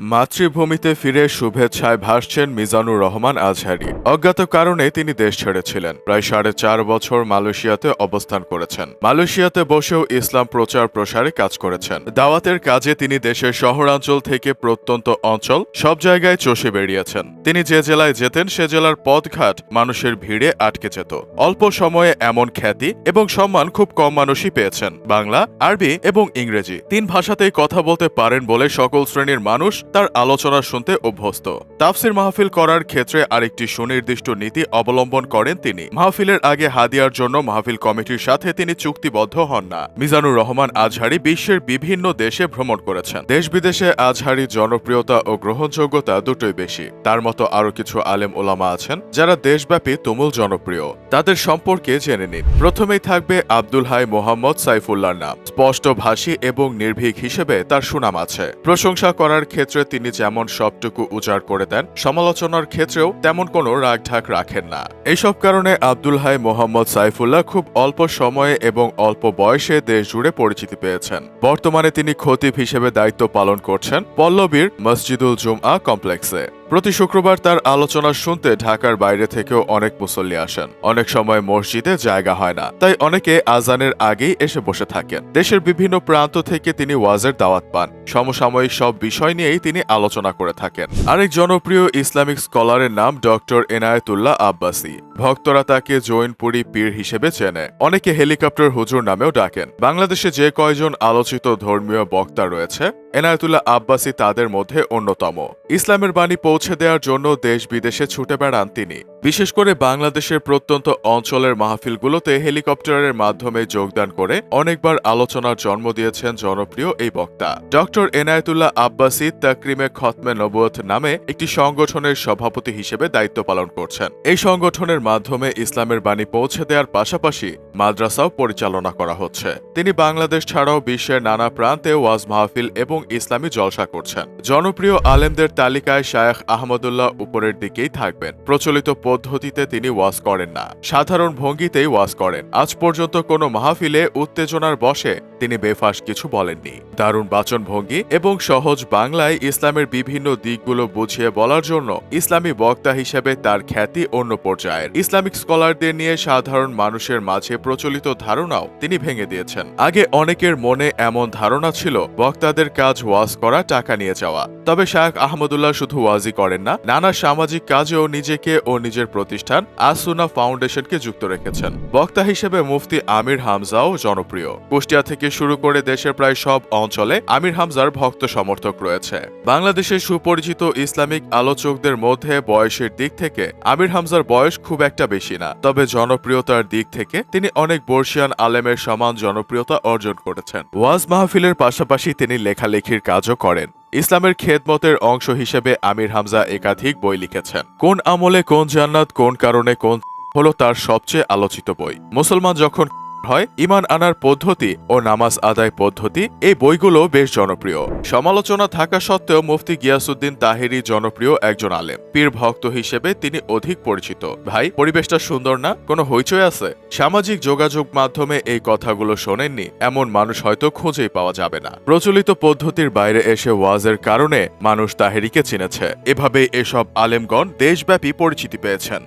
মাতৃভূমিতে ফিরে শুভেচ্ছায় ভাসছেন মিজানুর রহমান আজহারি। অজ্ঞাত কারণে তিনি দেশ ছেড়েছিলেন। প্রায় সাড়ে চার বছর মালয়েশিয়াতে অবস্থান করেছেন। মালয়েশিয়াতে বসেও ইসলাম প্রচার প্রসারে কাজ করেছেন। দাওয়াতের কাজে তিনি দেশের শহরাঞ্চল থেকে প্রত্যন্ত অঞ্চল, সব জায়গায় চষে বেরিয়েছেন তিনি যে জেলায় যেতেন, সে জেলার পথঘাট মানুষের ভিড়ে আটকে যেত। অল্প সময়ে এমন খ্যাতি এবং সম্মান খুব কম মানুষই পেয়েছেন। বাংলা, আরবি এবং ইংরেজি। তিন ভাষাতেই কথা বলতে পারেন বলে সকল শ্রেণির মানুষ তার আলোচনা শুনতে অভ্যস্ত। তাফসির মাহফিল করার ক্ষেত্রে আরেকটি সুনির্দিষ্ট নীতি অবলম্বন করেন তিনি। মাহফিলের আগে হাদিয়ার জন্য মাহফিল কমিটির সাথে তিনি চুক্তিবদ্ধ হন না। মিজানুর রহমান আজহারি বিশ্বের বিভিন্ন দেশে ভ্রমণ করেছেন। দেশ বিদেশে আজহারি জনপ্রিয়তা ও গ্রহণযোগ্যতা দুটোই বেশি। তার মতো আরও কিছু আলেম ওলামা আছেন, যারা দেশব্যাপী তুমুল জনপ্রিয়। তাদের সম্পর্কে জেনে নিন। প্রথমেই থাকবে আব্দুল হাই মোহাম্মদ সাইফুল্লাহর নাম। স্পষ্ট ভাষী এবং নির্ভীক হিসেবে তার সুনাম আছে। প্রশংসা করার ক্ষেত্রে তিনি যেমন সবটুকু উজাড় করে দেন, সমালোচনার ক্ষেত্রেও তেমন কোনো রাগঢাক রাখেন না। এইসব কারণে আব্দুল হাই মোহাম্মদ সাইফুল্লাহ খুব অল্প সময়ে এবং অল্প বয়সে দেশ জুড়ে পরিচিতি পেয়েছেন। বর্তমানে তিনি খতিব হিসেবে দায়িত্ব পালন করছেন পল্লবীর মসজিদুল জুমআ কমপ্লেক্সে। প্রতি শুক্রবার তার আলোচনা শুনতে ঢাকার বাইরে থেকেও অনেক মুসল্লি আসেন। অনেক সময় মসজিদে জায়গা হয় না, তাই অনেকে আজানের আগেই এসে বসে থাকেন। দেশের বিভিন্ন প্রান্ত থেকে তিনি ওয়াজের দাওয়াত পান। সমসাময়িক সব বিষয় নিয়েই তিনি আলোচনা করে থাকেন। আরেক জনপ্রিয় ইসলামিক স্কলারের নাম ডক্টর এনায়েতুল্লাহ আব্বাসি। ভক্তরা তাকে জৈনপুরী পীর হিসেবে চেনে। অনেকে হেলিকপ্টার হুজুর নামেও ডাকেন। বাংলাদেশে যে কয়জন আলোচিত ধর্মীয় বক্তা রয়েছে, এনায়তুল্লাহ আব্বাসী তাদের মধ্যে অন্যতম। ইসলামের বাণী পৌঁছে দেওয়ার জন্য দেশ বিদেশে ছুটে বেড়ান তিনি। বিশেষ করে বাংলাদেশের প্রত্যন্ত অঞ্চলের মাহফিলগুলোতে হেলিকপ্টারের মাধ্যমে যোগদান করে অনেকবার আলোচনার জন্ম দিয়েছেন জনপ্রিয় এই বক্তা। ডক্টর এনায়েতুল্লাহ আব্বাসি তাকরিমে খতমে নবুয়ত নামে একটি সংগঠনের সভাপতি হিসেবে দায়িত্ব পালন করছেন। এই সংগঠনের মাধ্যমে ইসলামের বাণী পৌঁছে দেওয়ার পাশাপাশি মাদ্রাসাও পরিচালনা করা হচ্ছে। তিনি বাংলাদেশ ছাড়াও বিশ্বের নানা প্রান্তে ওয়াজ মাহফিল এবং ইসলামী জলসা করছেন। জনপ্রিয় আলেমদের তালিকায় শায়েখ আহমদুল্লাহ উপরের দিকেই থাকবেন। প্রচলিত পদ্ধতিতে তিনি ওয়াজ করেন না। সাধারণ ভঙ্গিতেই ওয়াজ করেন। আজ পর্যন্ত কোনো মাহফিলে উত্তেজনার বসে তিনি বেফাস কিছু বলেননি। দারুণ বাচন ভঙ্গি এবং সহজ বাংলায় ইসলামের বিভিন্ন দিকগুলো বুঝিয়ে বলার জন্য ইসলামী বক্তা হিসেবে তার খ্যাতি অন্য পর্যায়ের। ইসলামিক স্কলারদের নিয়ে সাধারণ মানুষের মাঝে প্রচলিত ধারণাও তিনি ভেঙে দিয়েছেন। আগে অনেকের মনে এমন ধারণা ছিল, বক্তাদের কাজ ওয়াজ করা, টাকা নিয়ে যাওয়া। তবে শায়েখ আহমদুল্লাহ শুধু ওয়াজি করেন না, নানা সামাজিক কাজেও নিজেকে ও নিজের প্রতিষ্ঠান আসুনা ফাউন্ডেশনকে যুক্ত রেখেছেন। বক্তা হিসেবে মুফতি আমির হামজাও জনপ্রিয়। কুষ্টিয়া থেকে শুরু করে দেশের প্রায় সব অঞ্চলে আমির হামজার ভক্ত সমর্থক রয়েছে। বাংলাদেশের সুপরিচিত ইসলামিক আলোচকদের মধ্যে বয়সের দিক থেকে আমির হামজার বয়স খুব একটা বেশি না, তবে জনপ্রিয়তার দিক থেকে তিনি অনেক বর্ষিয়ান আলেমের সমান জনপ্রিয়তা অর্জন করেছেন। ওয়াজ মাহফিলের পাশাপাশি তিনি লেখালেখির কাজও করেন। ইসলামের খেদমতের অংশ হিসেবে আমির হামজা একাধিক বই লিখেছেন। কোন আমলে কোন জান্নাত, কোন কারণে কোন হলো তার সবচেয়ে আলোচিত বই। মুসলমান যখন হয় ইমান আনার পদ্ধতি ও নামাজ আদায় পদ্ধতি, এই বইগুলো বেশ জনপ্রিয়। সমালোচনা থাকা সত্ত্বেও মুফতি গিয়াসুদ্দিন তাহেরি জনপ্রিয় একজন আলেম। পীর ভক্ত হিসেবে তিনি অধিক পরিচিত। ভাই, পরিবেশটা সুন্দর না? কোনো হইচই আছে? সামাজিক যোগাযোগ মাধ্যমে এই কথাগুলো শোনেননি, এমন মানুষ হয়তো খুঁজেই পাওয়া যাবে না। প্রচলিত পদ্ধতির বাইরে এসে ওয়াজের কারণে মানুষ তাহেরিকে চিনেছে। এভাবে এসব আলেমগণ দেশব্যাপী পরিচিতি পেয়েছেন।